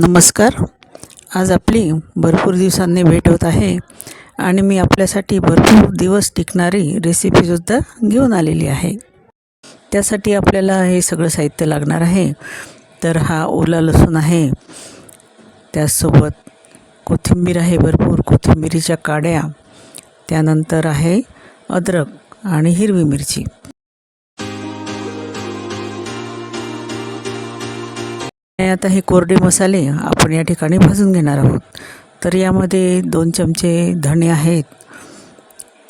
नमस्कार. आज आपली भरपूर दिवसांनी भेट होत आहे आणि मी आपल्यासाठी भरपूर दिवस टिकणारी रेसिपीसुद्धा घेऊन आलेली आहे. त्यासाठी आपल्याला हे सगळं साहित्य लागणार आहे. तर हा ओला लसूण आहे. त्याचसोबत कोथिंबीर आहे भरपूर कोथिंबिरीच्या काड्या. त्यानंतर आहे अद्रक आणि हिरवी मिरची. आता हे कोरडे मसाले आपण या ठिकाणी भाजून घेणार आहोत. तर यामध्ये दोन चमचे धणे आहेत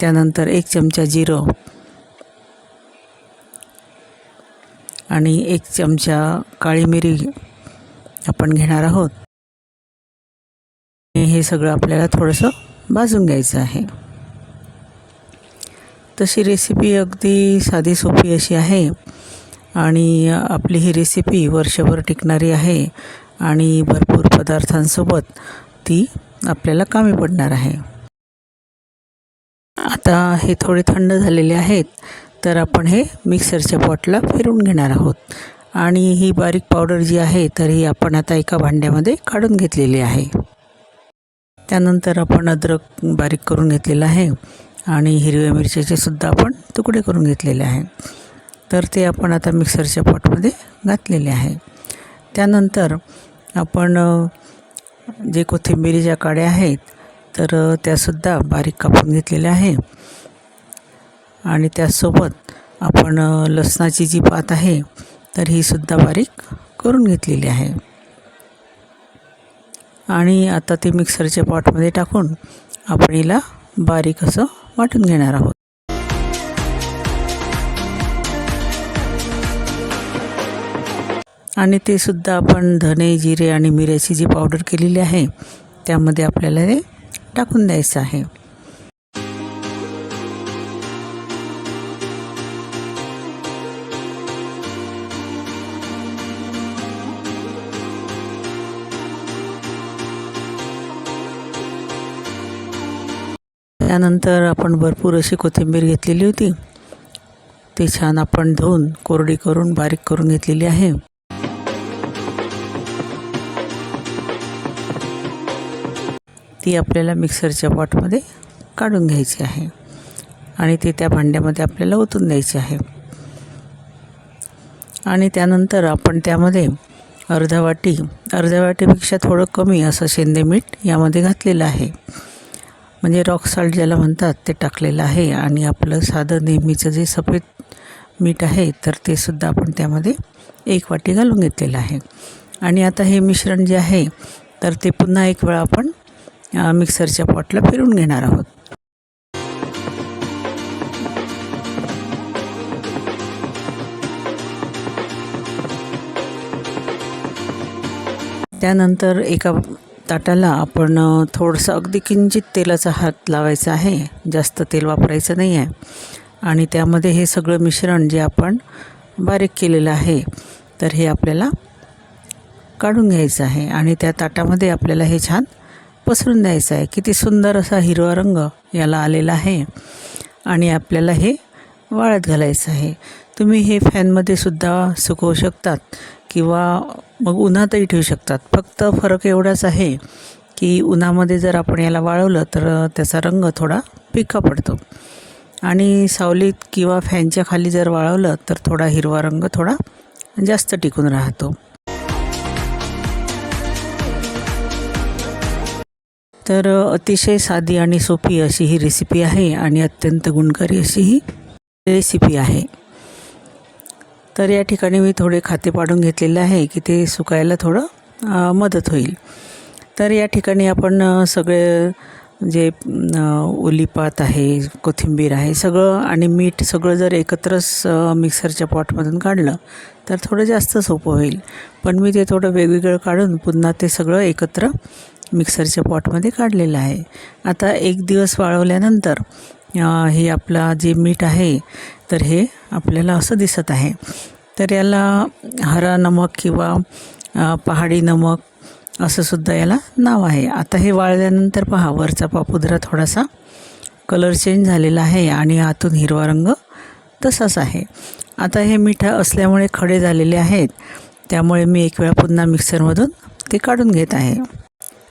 त्यानंतर एक चमचा जिरं आणि एक चमचा काळी मिरी आपण घेणार आहोत. आणि हे सगळं आपल्याला थोडंसं भाजून घ्यायचं आहे. तशी रेसिपी अगदी साधी सोपी अशी आहे. आणि आपली ही रेसिपी वर्षभर टिकणारी आहे आणि भरपूर पदार्थांसोबत ती आपल्याला कामी पडणार आहे. आता हे थोडे थंड झालेले आहेत तर आपण हे मिक्सरच्या पॉटला फिरून घेणार आहोत. आणि ही बारीक पावडर जी आहे तर ही आपण आता एका भांड्यामध्ये काढून घेतलेली आहे. त्यानंतर आपण अद्रक बारीक करून घेतलेलं आहे आणि हिरव्या मिरच्याचे सुद्धा आपण तुकडे करून घेतलेले आहे. तर ते आपण आता मिक्सरच्या पॉटमध्ये घातलेले आहे. त्यानंतर आपण जे कोथिंबिरीच्या काड्या आहेत तर त्यासुद्धा बारीक कापून घेतलेल्या आहे. आणि त्याचसोबत आपण लसणाची जी पात आहे तर ही सुद्धा बारीक करून घेतलेली आहे. आणि आता ते मिक्सरच्या पॉटमध्ये टाकून आपण हिला बारीक असं वाटून घेणार आहोत. आणि ते सुद्धा आपण धने जिरे आणि मिऱ्याची जी पावडर केलेली आहे त्यामध्ये आपल्याला हे टाकून द्यायचं आहे. त्यानंतर आपण भरपूर अशी कोथिंबीर घेतलेली होती. ती छान आपण धुवून कोरडी करून बारीक करून घेतलेली आहे. ती आपल्याला मिक्सरच्या पॉटमध्ये काढून घ्यायची आहे. आणि ती त्या भांड्यामध्ये आपल्याला ओतून द्यायची आहे. आणि त्यानंतर आपण त्यामध्ये अर्धा वाटी अर्ध्या वाटीपेक्षा थोडं कमी असं शेंदे मीठ यामध्ये घातलेलं आहे. म्हणजे रॉक सॉल्ट ज्याला म्हणतात ते टाकलेलं आहे आणि आपलं साधं नेहमीचं जे सफेद मीठ आहे तर ते सुद्धा आपण त्यामध्ये एक वाटी घालून घेतलेलं आहे. आणि आता हे मिश्रण जे आहे तर ते पुन्हा एक वेळा आपण मिक्सरच्या पॉटला फिरून घेणार आहोत. त्यानंतर एका ताटाला आपण थोडंसं अगदी किंचित तेलाचा हात लावायचा आहे. जास्त तेल वापरायचं नाही आहे आणि त्यामध्ये हे सगळं मिश्रण जे आपण बारीक केलेलं आहे तर हे आपल्याला काढून घ्यायचं आहे. आणि त्या ताटामध्ये आपल्याला हे छान पसरून द्यायचं आहे. किती सुंदर असा हिरवा रंग याला आलेला आहे. आणि आपल्याला हे वाळत घालायचं आहे. तुम्ही हे फॅनमध्ये सुद्धा सुकवू शकतात किंवा मग उन्हातही ठेवू शकतात. फक्त फरक एवढाच आहे की उन्हामध्ये जर आपण याला वाळवलं तर त्याचा रंग थोडा पिका पडतो. आणि सावलीत किंवा फॅनच्या खाली जर वाळवलं तर थोडा हिरवा रंग थोडा जास्त टिकून राहतो. तर अतिशय साधी आणि सोपी अशी ही रेसिपी आहे आणि अत्यंत गुणकारी अशी ही रेसिपी आहे. तर या ठिकाणी मी थोडे खाते पाडून घेतलेले आहे की ते सुकायला थोडं मदत होईल. तर या ठिकाणी आपण सगळे जे ओलीपात आहे कोथिंबीर आहे सगळं आणि मीठ सगळं जर एकत्रच मिक्सरच्या पॉटमधून काढलं तर थोडं जास्त सोपं होईल. पण मी ते थोडं वेगवेगळं काढून पुन्हा ते सगळं एकत्र मिक्सरच्या पॉटमध्ये काढलेलं आहे. आता एक दिवस वाळवल्यानंतर हे आपला जे मीठ आहे तर हे आपल्याला असं दिसत आहे. तर याला हरा नमक किंवा पहाडी नमक असं सुद्धा याला नाव आहे. आता हे वाळल्यानंतर पहा वरचा पापुद्रा थोडासा कलर चेंज झालेला आहे आणि आतून हिरवा रंग तसाच आहे. आता हे मिठा असल्यामुळे खडे झालेले आहेत. त्यामुळे मी एक वेळा पुन्हा मिक्सरमधून ते काढून घेत आहे.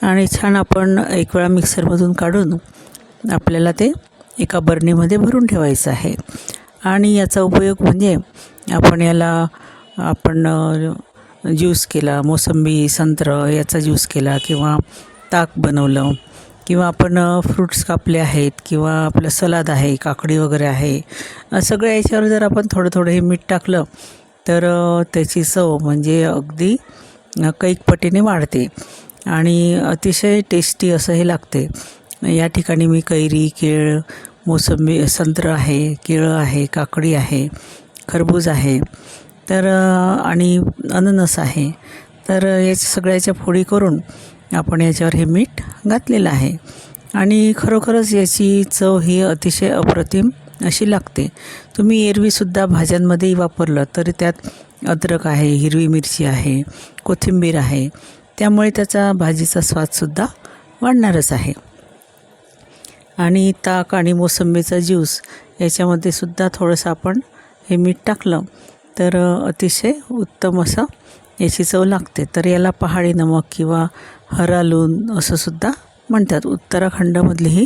आणि छान आपण एक वेळा मिक्सरमधून काढून आपल्याला ते एका बरणीमध्ये भरून ठेवायचं आहे. आणि याचा उपयोग म्हणजे आपण याला आपण ज्यूस केला मोसंबी संत्र याचा ज्यूस केला किंवा ताक बनवलं किंवा आपण फ्रूट्स कापले आहेत किंवा आपलं सलाद आहे काकडी वगैरे आहे सगळ्या याच्यावर जर आपण थोडं थोडं हे मीठ टाकलं तर त्याची चव म्हणजे अगदी कैकपटीने कैक पटीने वाढते आणि अतिशय टेस्टी असं हे लागते. या ठिकाणी मी कैरी केळ मोसंबी संत्र आहे केळं आहे काकडी आहे खरबूज आहे तर आणि अननस आहे. तर याच्या सगळ्याच्या फोडी करून आपण याच्यावर हे मीठ घातलेलं आहे. आणि खरोखरच याची चव ही अतिशय अप्रतिम अशी लागते. तुम्ही एरवीसुद्धा भाज्यांमध्येही वापरलं तरी त्यात अद्रक आहे हिरवी मिरची आहे कोथिंबीर आहे. त्यामुळे त्याचा भाजीचा स्वादसुद्धा वाढणारच आहे. आणि ताक आणि मोसंबीचा ज्यूस याच्यामध्ये सुद्धा थोडंसं आपण हे मीठ टाकलं. तर अतिशय उत्तम असं याची चव लागते. तर याला पहाडी नमक किंवा हरालून असं सुद्धा म्हणतात. उत्तराखंडमधली ही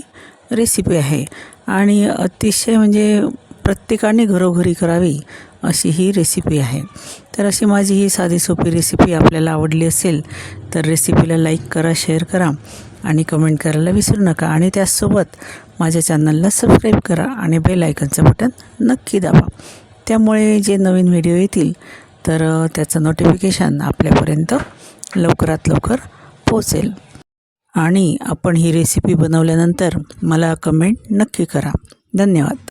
रेसिपी आहे. आणि अतिशय म्हणजे प्रत्येकाने घरोघरी करावी अशी ही रेसिपी आहे. तर अशी माझी ही साधी सोपी रेसिपी आपल्याला आवडली असेल तर रेसिपीला लाईक करा शेअर करा आणि कमेंट करायला विसरू नका. आणि त्याचसोबत माझ्या चॅनलला सबस्क्राईब करा आणि बेल आयकनचं बटन नक्की दाबा. त्यामुळे जे नवीन व्हिडिओ येतील तर त्याचं नोटिफिकेशन आपल्यापर्यंत लवकरात लवकर पोचेल आणि आपण ही रेसिपी बनवल्यानंतर मला कमेंट नक्की करा. धन्यवाद.